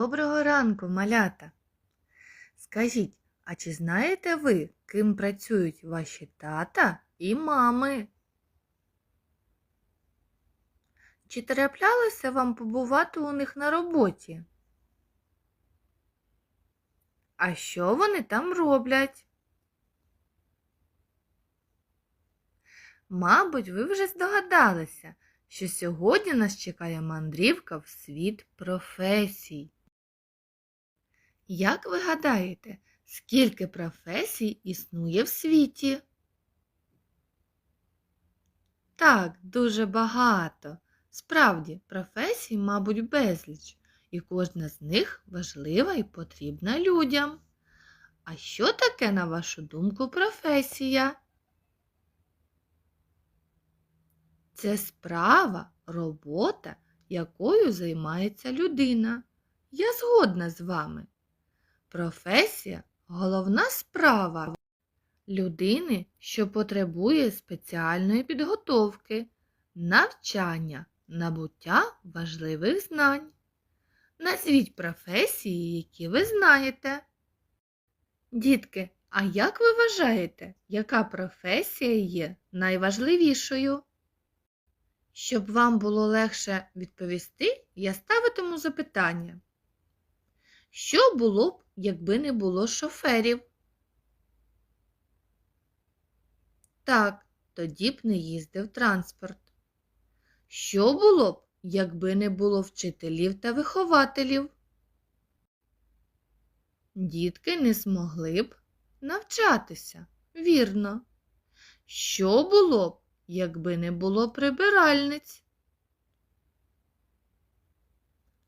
Доброго ранку, малята. Скажіть, а чи знаєте ви, ким працюють ваші тата і мами? Чи траплялося вам побувати у них на роботі? А що вони там роблять? Мабуть, ви вже здогадалися, що сьогодні нас чекає мандрівка в світ професій. Як ви гадаєте, скільки професій існує в світі? Так, дуже багато. Справді, професій, мабуть, безліч, і кожна з них важлива і потрібна людям. А що таке, на вашу думку, професія? Це справа, робота, якою займається людина. Я згодна з вами. Професія головна справа людини, що потребує спеціальної підготовки, навчання, набуття важливих знань. Назвіть професії, які ви знаєте. Дітки, а як ви вважаєте, яка професія є найважливішою? Щоб вам було легше відповісти, я ставитиму запитання. Що було б, якби не було шоферів? Так, тоді б не їздив транспорт. Що було б, якби не було вчителів та вихователів? Дітки не змогли б навчатися, вірно. Що було б, якби не було прибиральниць?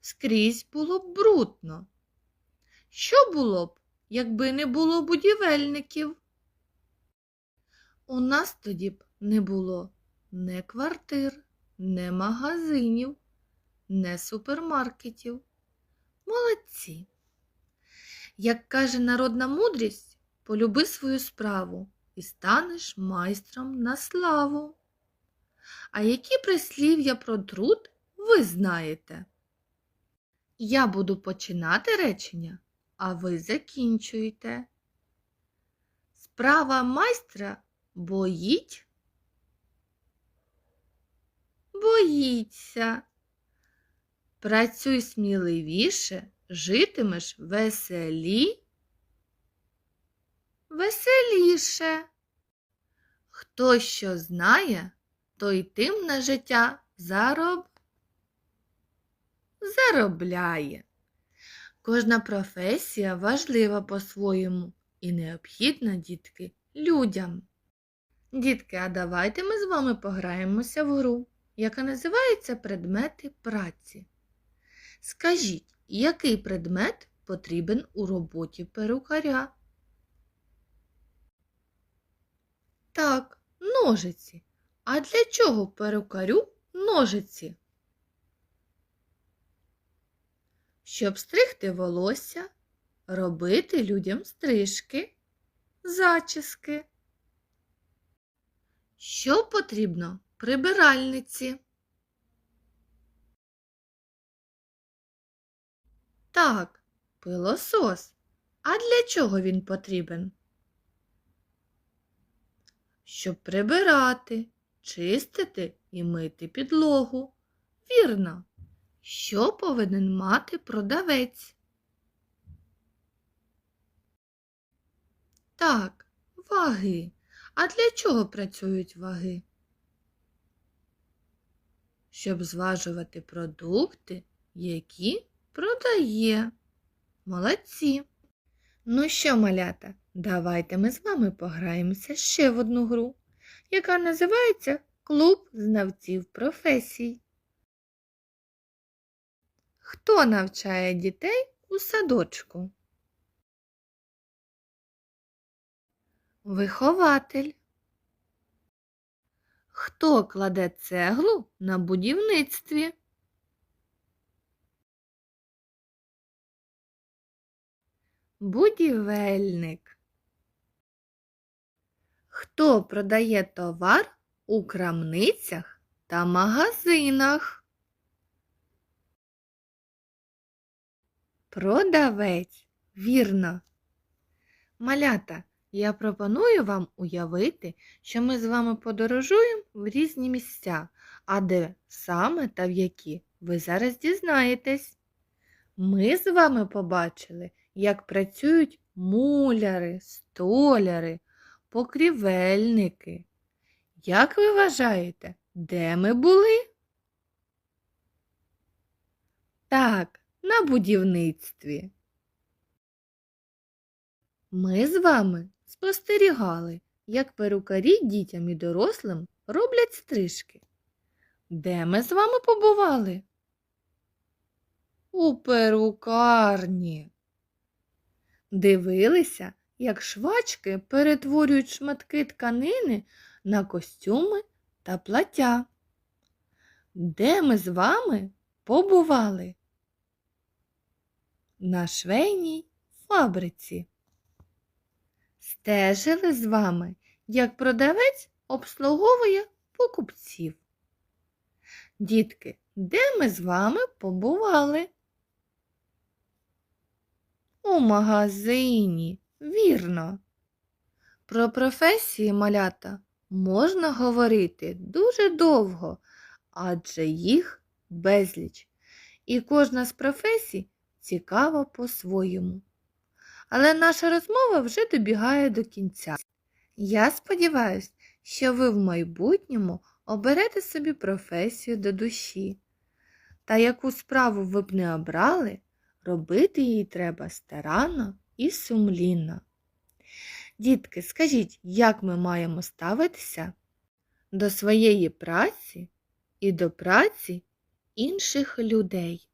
Скрізь було б брудно. Що було б, якби не було будівельників? У нас тоді б не було не квартир, не магазинів, не супермаркетів. Молодці. Як каже народна мудрість, полюби свою справу і станеш майстром на славу. А які прислів'я про труд ви знаєте? Я буду починати речення, а ви закінчуєте. Справа майстра боїть? Боїться. Працюй сміливіше, житимеш веселі. Веселіше. Хто що знає, той тим на життя зароб... заробляє. Кожна професія важлива по-своєму і необхідна, дітки, людям. Дітки, а давайте ми з вами пограємося в гру, яка називається предмети праці. Скажіть, який предмет потрібен у роботі перукаря? Так, ножиці. А для чого перукарю ножиці? Щоб стригти волосся, робити людям стрижки, зачіски. Що потрібно прибиральниці? Так, пилосос. А для чого він потрібен? Щоб прибирати, чистити і мити підлогу. Вірно. Що повинен мати продавець? Так, ваги. А для чого працюють ваги? Щоб зважувати продукти, які продає. Молодці. Ну що, малята, давайте ми з вами пограємося ще в одну гру, яка називається Клуб знавців професій. Хто навчає дітей у садочку? Вихователь. Хто кладе цеглу на будівництві? Будівельник. Хто продає товар у крамницях та магазинах? Продавець. Вірно. Малята, я пропоную вам уявити, що ми з вами подорожуємо в різні місця, а де саме та в які ви зараз дізнаєтесь. Ми з вами побачили, як працюють муляри, столяри, покрівельники. Як ви вважаєте, де ми були? Так, на будівництві. Ми з вами спостерігали, як перукарі дітям і дорослим роблять стрижки. Де ми з вами побували? У перукарні. Дивилися, як швачки перетворюють шматки тканини на костюми та плаття. Де ми з вами побували? На швейній фабриці. Стежили з вами, як продавець обслуговує покупців. Дітки, де ми з вами побували? У магазині, вірно. Про професії малята можна говорити дуже довго, адже їх безліч. І кожна з професій цікава по-своєму. Але наша розмова вже добігає до кінця. Я сподіваюся, що ви в майбутньому оберете собі професію до душі. Та яку справу ви б не обрали, робити її треба старанно і сумлінно. Дітки, скажіть, як ми маємо ставитися до своєї праці і до праці інших людей?